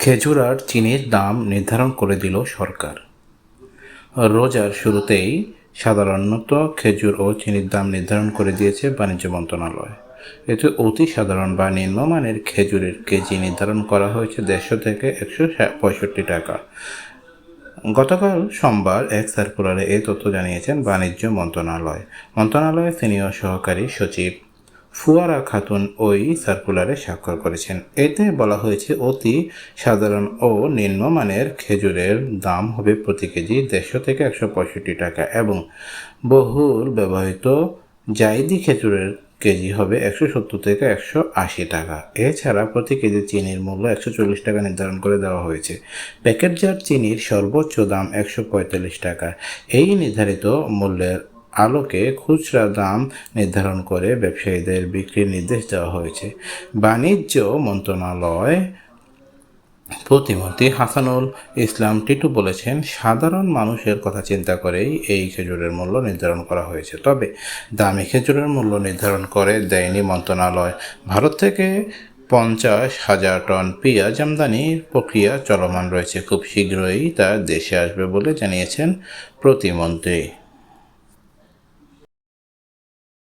খেজুর আর চিনির দাম নির্ধারণ করে দিল সরকার। রোজার শুরুতেই সাধারণত খেজুর ও চিনির দাম নির্ধারণ করে দিয়েছে বাণিজ্য মন্ত্রণালয়। এতে অতি সাধারণ বা নিম্নমানের খেজুরের কেজি নির্ধারণ করা হয়েছে দেড়শো থেকে একশো পঁয়ষট্টি টাকা। গতকাল সোমবার এক সার্কুলারে এই তথ্য জানিয়েছেন বাণিজ্য মন্ত্রণালয়। মন্ত্রণালয়ের সিনিয়র সহকারী সচিব ফুয়ারা খাতুন ওই সার্কুলারে স্বাক্ষর করেছেন। এতে বলা হয়েছে, অতি সাধারণ ও নিম্নমানের খেজুরের দাম হবে প্রতি কেজি দেড়শো থেকে একশো পঁয়ষট্টি টাকা এবং বহুল ব্যবহৃত জাইদি খেজুরের কেজি হবে একশো সত্তর থেকে একশো আশি টাকা। এছাড়া প্রতি কেজি চিনির মূল্য একশো চল্লিশ টাকা নির্ধারণ করে দেওয়া হয়েছে। প্যাকেটজাত চিনির সর্বোচ্চ দাম একশো পঁয়তাল্লিশ টাকা। এই নির্ধারিত মূল্যের আলোকে খুচরা দাম নির্ধারণ করে ব্যবসায়ীদের বিক্রির নির্দেশ দেওয়া হয়েছে। বাণিজ্য মন্ত্রণালয় প্রতিমন্ত্রী হাসানুল ইসলাম টিটু বলেছেন, সাধারণ মানুষের কথা চিন্তা করেই এই খেজুরের মূল্য নির্ধারণ করা হয়েছে। তবে দামি খেজুরের মূল্য নির্ধারণ করে দেয়নি মন্ত্রণালয়। ভারত থেকে পঞ্চাশ হাজার টন পেঁয়াজ আমদানির প্রক্রিয়া চলমান রয়েছে। খুব শীঘ্রই তা দেশে আসবে বলে জানিয়েছেন প্রতিমন্ত্রী।